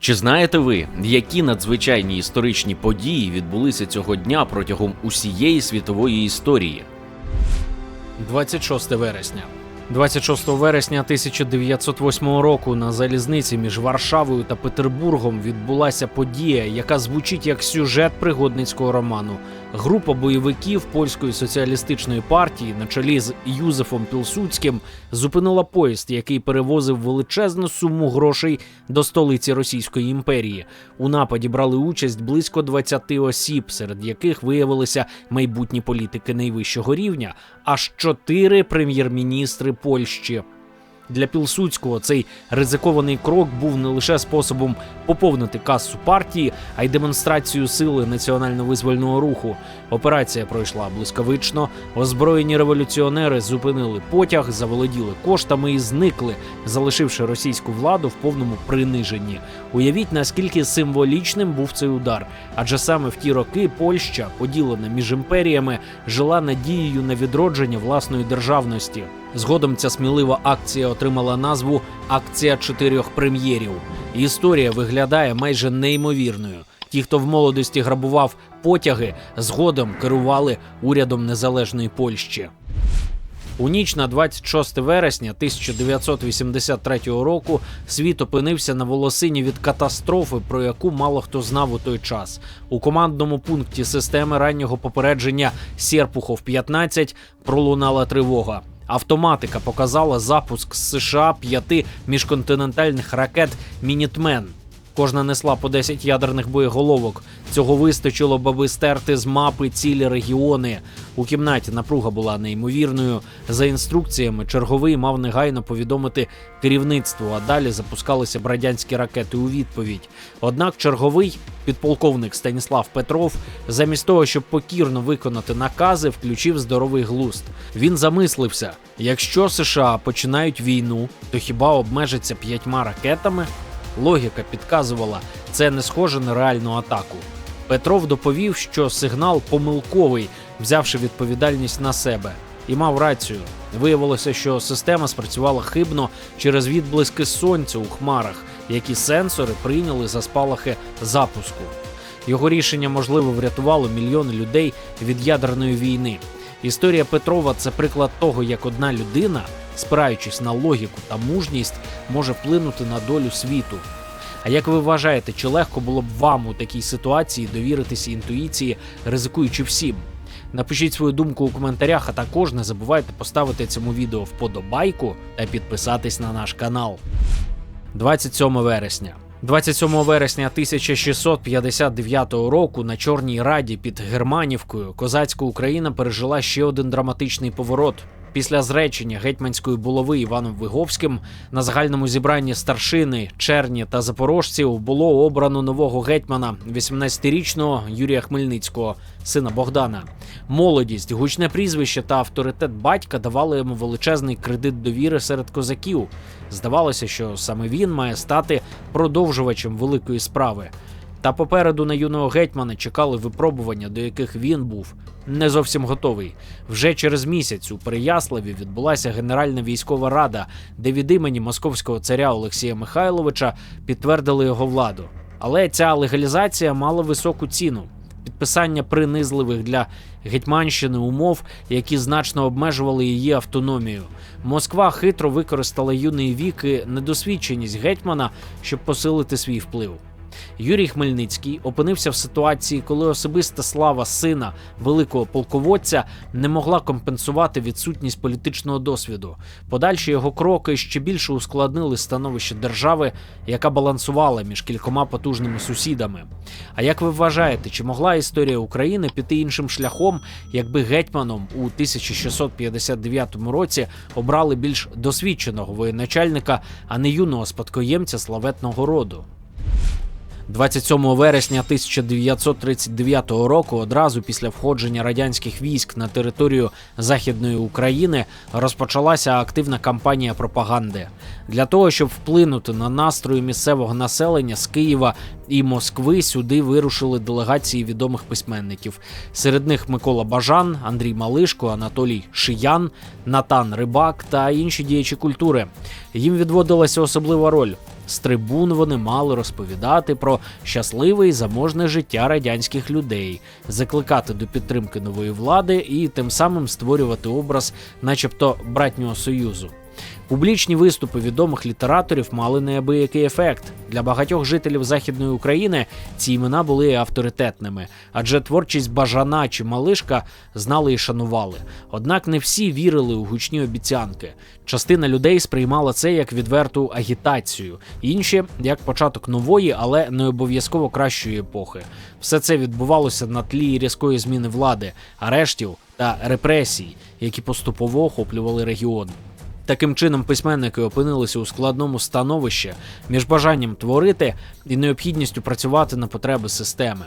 Чи знаєте ви, які надзвичайні історичні події відбулися цього дня протягом усієї світової історії? 26 вересня. 26 вересня 1908 року на залізниці між Варшавою та Петербургом відбулася подія, яка звучить як сюжет пригодницького роману. Група бойовиків польської соціалістичної партії на чолі з Юзефом Пілсудським зупинила поїзд, який перевозив величезну суму грошей до столиці Російської імперії. У нападі брали участь близько 20 осіб, серед яких виявилися майбутні політики найвищого рівня, аж чотири прем'єр-міністри Польщі. Для Пілсудського цей ризикований крок був не лише способом поповнити касу партії, а й демонстрацією сили національно-визвольного руху. Операція пройшла блискавично. Озброєні революціонери зупинили потяг, заволоділи коштами і зникли, залишивши російську владу в повному приниженні. Уявіть, наскільки символічним був цей удар, адже саме в ті роки Польща, поділена між імперіями, жила надією на відродження власної державності. Згодом ця смілива акція отримала назву Акція чотирьох прем'єрів. Історія виглядає майже неймовірною. Ті, хто в молодості грабував потяги, згодом керували урядом незалежної Польщі. У ніч на 26 вересня 1983 року світ опинився на волосині від катастрофи, про яку мало хто знав у той час. У командному пункті системи раннього попередження Серпухов 15 пролунала тривога. Автоматика показала запуск з США п'яти міжконтинентальних ракет Мінітмен. Кожна несла по 10 ядерних боєголовок. Цього вистачило, аби стерти з мапи цілі регіони. У кімнаті напруга була неймовірною. За інструкціями, черговий мав негайно повідомити керівництву, а далі запускалися б радянські ракети у відповідь. Однак черговий підполковник Станіслав Петров, замість того, щоб покірно виконати накази, включив здоровий глузд. Він замислився: якщо США починають війну, то хіба обмежаться п'ятьма ракетами? Логіка підказувала, це не схоже на реальну атаку. Петров доповів, що сигнал помилковий, взявши відповідальність на себе, і мав рацію. Виявилося, що система спрацювала хибно через відблиски сонця у хмарах, які сенсори прийняли за спалахи запуску. Його рішення можливо врятувало мільйони людей від ядерної війни. Історія Петрова це приклад того, як одна людина, спираючись на логіку та мужність, може вплинути на долю світу. А як ви вважаєте, чи легко було б вам у такій ситуації довіритися інтуїції, ризикуючи всім? Напишіть свою думку у коментарях, а також не забувайте поставити цьому відео вподобайку та підписатись на наш канал. 27 вересня. 27 вересня 1659 року на Чорній Раді під Германівкою козацька Україна пережила ще один драматичний поворот. Після зречення гетьманської булави Іваном Виговським на загальному зібранні старшини, черні та запорожців було обрано нового гетьмана, 18-річного Юрія Хмельницького, сина Богдана. Молодість, гучне прізвище та авторитет батька давали йому величезний кредит довіри серед козаків. Здавалося, що саме він має стати продовжувачем великої справи. Та попереду на юного гетьмана чекали випробування, до яких він був не зовсім готовий. Вже через місяць у Переяславі відбулася Генеральна військова рада, де від імені московського царя Олексія Михайловича підтвердили його владу. Але ця легалізація мала високу ціну. Підписання принизливих для Гетьманщини умов, які значно обмежували її автономію. Москва хитро використала юний вік і недосвідченість гетьмана, щоб посилити свій вплив. Юрій Хмельницький опинився в ситуації, коли особиста слава сина великого полководця не могла компенсувати відсутність політичного досвіду. Подальші його кроки ще більше ускладнили становище держави, яка балансувала між кількома потужними сусідами. А як ви вважаєте, чи могла історія України піти іншим шляхом, якби гетьманом у 1659 році обрали більш досвідченого воєначальника, а не юного спадкоємця славетного роду? 27 вересня 1939 року, одразу після входження радянських військ на територію Західної України, розпочалася активна кампанія пропаганди для того, щоб вплинути на настрої місцевого населення з Києва і Москви. Сюди вирушили делегації відомих письменників. Серед них Микола Бажан, Андрій Малишко, Анатолій Шиян, Натан Рибак та інші діячі культури. Їм відводилася особлива роль З трибун вони мали розповідати про щасливе і заможне життя радянських людей, закликати до підтримки нової влади і тим самим створювати образ, начебто, братнього союзу. Публічні виступи відомих літераторів мали неабиякий ефект. Для багатьох жителів Західної України ці імена були авторитетними, адже творчість Бажана чи Малишка знали і шанували. Однак не всі вірили у гучні обіцянки. Частина людей сприймала це як відверту агітацію, інші як початок нової, але не обов'язково кращої епохи. Все це відбувалося на тлі різкої зміни влади, арештів та репресій, які поступово охоплювали регіон. Таким чином, письменники опинилися у складному становищі між бажанням творити і необхідністю працювати на потреби системи.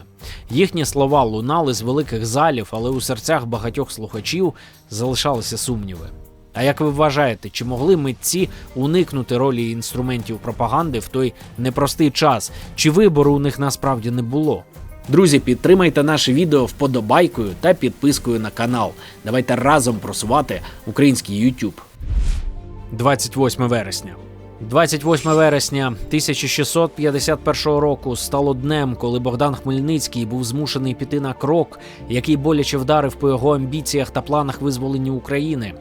Їхні слова лунали з великих залів, але у серцях багатьох слухачів залишалися сумніви. А як ви вважаєте, чи могли митці уникнути ролі інструментів пропаганди в той непростий час? Чи вибору у них насправді не було? Друзі, підтримайте наше відео вподобайкою та підпискою на канал. Давайте разом просувати український YouTube. 28 вересня. 28 вересня 1651 року стало днем, коли Богдан Хмельницький був змушений піти на крок, який боляче вдарив по його амбіціях та планах визволення України.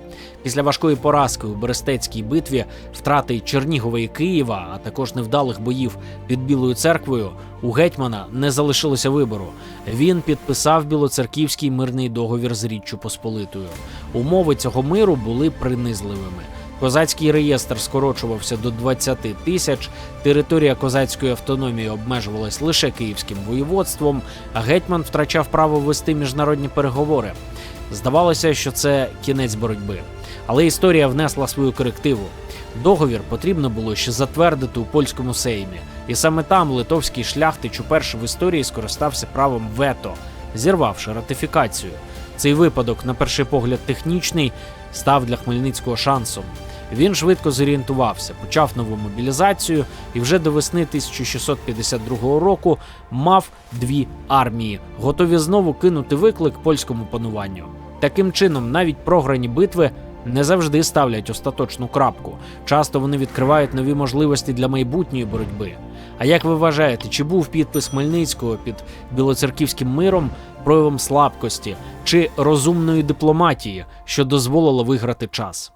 Після важкої поразки у Берестецькій битві, втрати Чернігова і Києва, а також невдалих боїв під Білою церквою, у гетьмана не залишилося вибору. Він підписав білоцерківський мирний договір з Річчю Посполитою. Умови цього миру були принизливими. Козацький реєстр скорочувався до 20 тисяч. Територія козацької автономії обмежувалась лише київським воєводством, а гетьман втрачав право вести міжнародні переговори. Здавалося, що це кінець боротьби. Але історія внесла свою корективу. Договір потрібно було ще затвердити у польському сеймі, і саме там литовський шляхтич уперше в історії скористався правом вето, зірвавши ратифікацію. Цей випадок, на перший погляд, технічний, став для Хмельницького шансом. Він швидко зорієнтувався, почав нову мобілізацію і вже до весни 1652 року мав дві армії, готові знову кинути виклик польському пануванню. Таким чином, навіть програні битви не завжди ставлять остаточну крапку. Часто вони відкривають нові можливості для майбутньої боротьби. А як ви вважаєте, чи був підпис Хмельницького під білоцерківським миром проявом слабкості чи розумної дипломатії, що дозволило виграти час?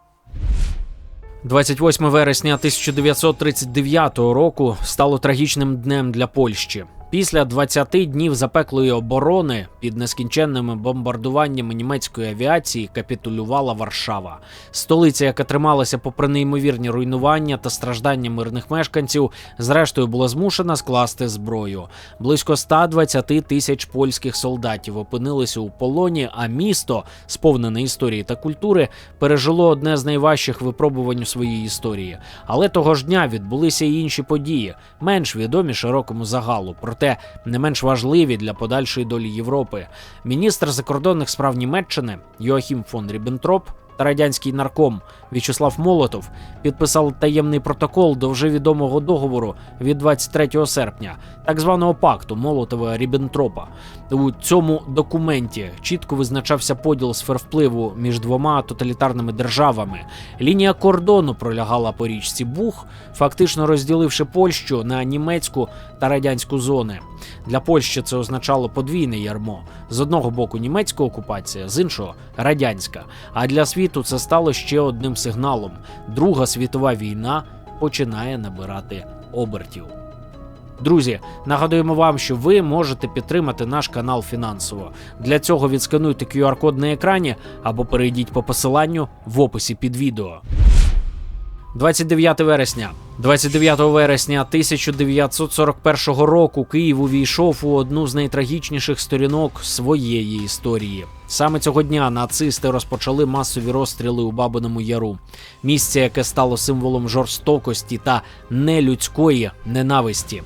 28 вересня 1939 року стало трагічним днем для Польщі. Після 20 днів запеклої оборони під нескінченними бомбардуваннями німецької авіації капітулювала Варшава. Столиця, яка трималася попри неймовірні руйнування та страждання мирних мешканців, зрештою була змушена скласти зброю. Близько 120 тисяч польських солдатів опинилися у полоні, а місто, сповнене історії та культури, пережило одне з найважчих випробувань у своїй історії. Але того ж дня відбулися і інші події, менш відомі широкому загалу, проте не менш важливі для подальшої долі Європи. Міністр закордонних справ Німеччини Йоахім фон Ріббентроп та радянський нарком В'ячеслав Молотов підписали таємний протокол до вже відомого договору від 23 серпня, так званого пакту Молотова Ріббентропа. У цьому документі чітко визначався поділ сфер впливу між двома тоталітарними державами. Лінія кордону пролягала по річці Бух, фактично розділивши Польщу на німецьку та радянську зони. Для Польщі це означало подвійне ярмо: з одного боку німецька окупація, з іншого радянська. А для світу це стало ще одним сигналом: Друга світова війна починає набирати обертів. Друзі, нагадуємо вам, що ви можете підтримати наш канал фінансово. Для цього відскануйте QR-код на екрані або перейдіть по посиланню в описі під відео. 29 вересня. 29 вересня 1941 року Київ увійшов у одну з найтрагічніших сторінок своєї історії. Саме цього дня нацисти розпочали масові розстріли у Бабиному Яру, місце, яке стало символом жорстокості та нелюдської ненависті.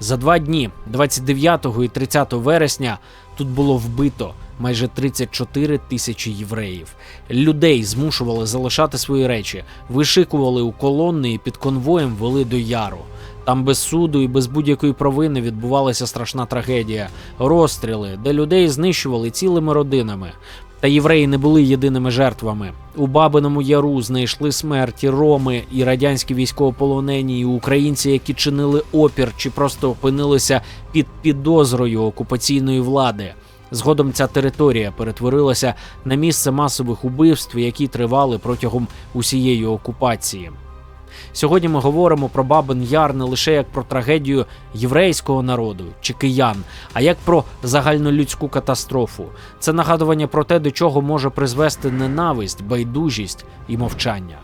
За два дні, 29 і 30 вересня, тут було вбито майже 34 тисячі євреїв. Людей змушували залишати свої речі, вишикували у колонни і під конвоєм вели до яру. Там без суду і без будь-якої провини відбувалася страшна трагедія, розстріли, де людей знищували цілими родинами. Та євреї не були єдиними жертвами. У Бабиному Яру знайшли смерті роми і радянські військовополонені, і українці, які чинили опір чи просто опинилися під підозрою окупаційної влади. Згодом ця територія перетворилася на місце масових убивств, які тривали протягом усієї окупації. Сьогодні ми говоримо про Бабин Яр не лише як про трагедію єврейського народу чи киян, а як про загальнолюдську катастрофу. Це нагадування про те, до чого може призвести ненависть, байдужість і мовчання.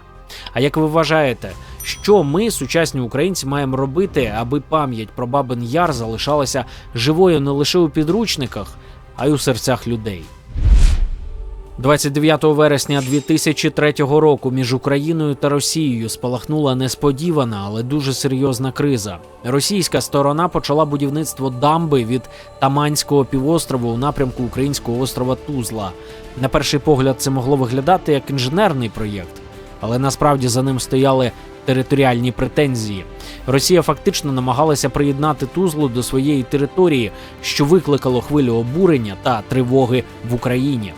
А як ви вважаєте, що ми, сучасні українці, маємо робити, аби пам'ять про Бабин Яр залишалася живою не лише у підручниках, а й у серцях людей? 29 вересня 2003 року між Україною та Росією спалахнула несподівана, але дуже серйозна криза. Російська сторона почала будівництво дамби від Таманського півострову у напрямку українського острова Тузла. На перший погляд, це могло виглядати як інженерний проєкт, але насправді за ним стояли територіальні претензії. Росія фактично намагалася приєднати Тузлу до своєї території, що викликало хвилю обурення та тривоги в Україні.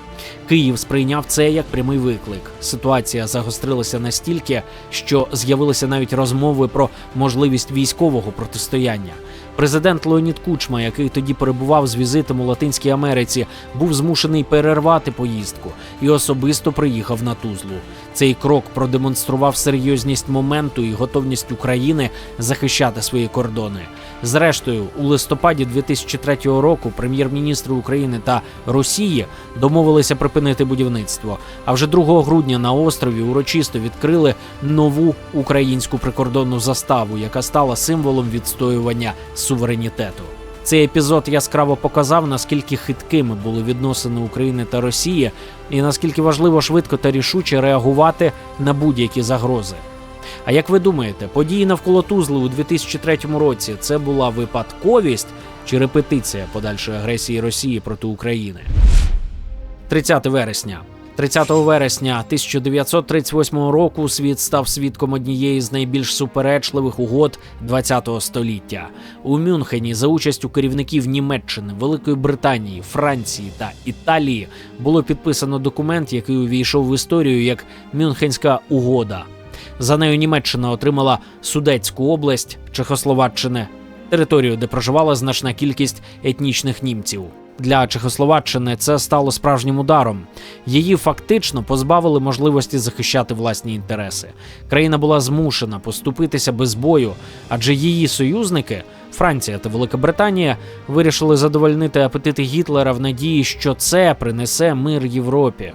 Київ сприйняв це як прямий виклик. Ситуація загострилася настільки, що з'явилися навіть розмови про можливість військового протистояння. Президент Леонід Кучма, який тоді перебував з візитом у Латинській Америці, був змушений перервати поїздку і особисто приїхав на Тузлу. Цей крок продемонстрував серйозність моменту і готовність України захищати свої кордони. Зрештою, у листопаді 2003 року прем'єр-міністри України та Росії домовилися припинити будівництво. А вже 2 грудня на острові урочисто відкрили нову українську прикордонну заставу, яка стала символом відстоювання суверенітету. Цей епізод яскраво показав, наскільки хиткими були відносини України та Росії, і наскільки важливо швидко та рішуче реагувати на будь-які загрози. А як ви думаєте, події навколо Тузли у 2003 році це була випадковість чи репетиція подальшої агресії Росії проти України? 30 вересня. 30 вересня 1938 року світ став свідком однієї з найбільш суперечливих угод ХХ століття. У Мюнхені за участю керівників Німеччини, Великої Британії, Франції та Італії було підписано документ, який увійшов в історію як Мюнхенська угода. За нею Німеччина отримала Судетську область Чехословаччини, територію, де проживала значна кількість етнічних німців. Для Чехословаччини це стало справжнім ударом. Її фактично позбавили можливості захищати власні інтереси. Країна була змушена поступитися без бою, адже її союзники, Франція та Велика Британія, вирішили задовольнити апетити Гітлера в надії, що це принесе мир Європі.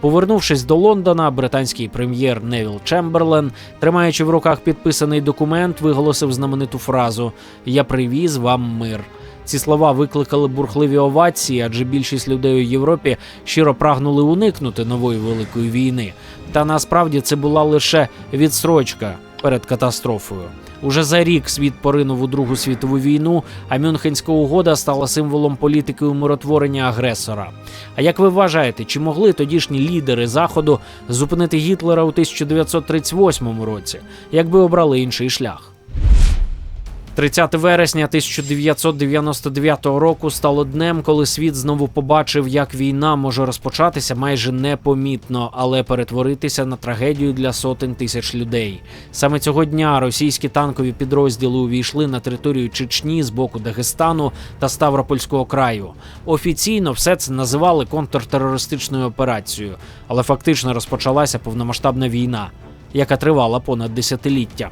Повернувшись до Лондона, британський прем'єр Невіл Чемберлен, тримаючи в руках підписаний документ, виголосив знамениту фразу Я привіз вам мир. Ці слова викликали бурхливі овації, адже більшість людей у Європі щиро прагнули уникнути нової великої війни. Та насправді це була лише відстрочка перед катастрофою. Уже за рік світ поринув у Другу світову війну, а Мюнхенська угода стала символом політики умиротворення агресора. А як ви вважаєте, чи могли тодішні лідери Заходу зупинити Гітлера у 1938 році, якби обрали інший шлях? 30 вересня 1999 року стало днем, коли світ знову побачив, як війна може розпочатися майже непомітно, але перетворитися на трагедію для сотень тисяч людей. Саме цього дня російські танкові підрозділи увійшли на територію Чечні з боку Дагестану та Ставропольського краю. Офіційно все це називали контртерористичною операцією, але фактично розпочалася повномасштабна війна, яка тривала понад десятиліття.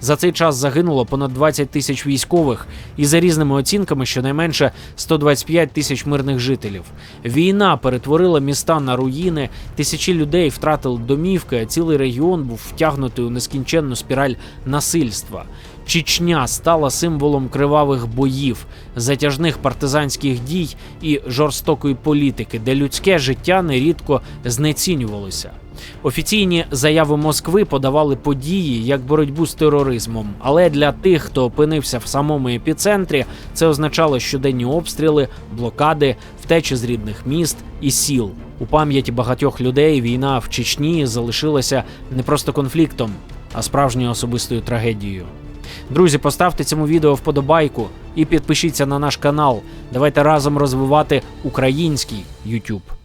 За цей час загинуло понад 20 тисяч військових, і за різними оцінками щонайменше 125 тисяч мирних жителів. Війна перетворила міста на руїни, тисячі людей втратили домівки, а цілий регіон був втягнутий у нескінченну спіраль насильства. Чечня стала символом кривавих боїв, затяжних партизанських дій і жорстокої політики, де людське життя нерідко знецінювалося. Офіційні заяви Москви подавали події як боротьбу з тероризмом. Але для тих, хто опинився в самому епіцентрі, це означало щоденні обстріли, блокади, втечі з рідних міст і сіл. У пам'яті багатьох людей війна в Чечні залишилася не просто конфліктом, а справжньою особистою трагедією. Друзі, поставте цьому відео вподобайку і підпишіться на наш канал. Давайте разом розвивати український YouTube.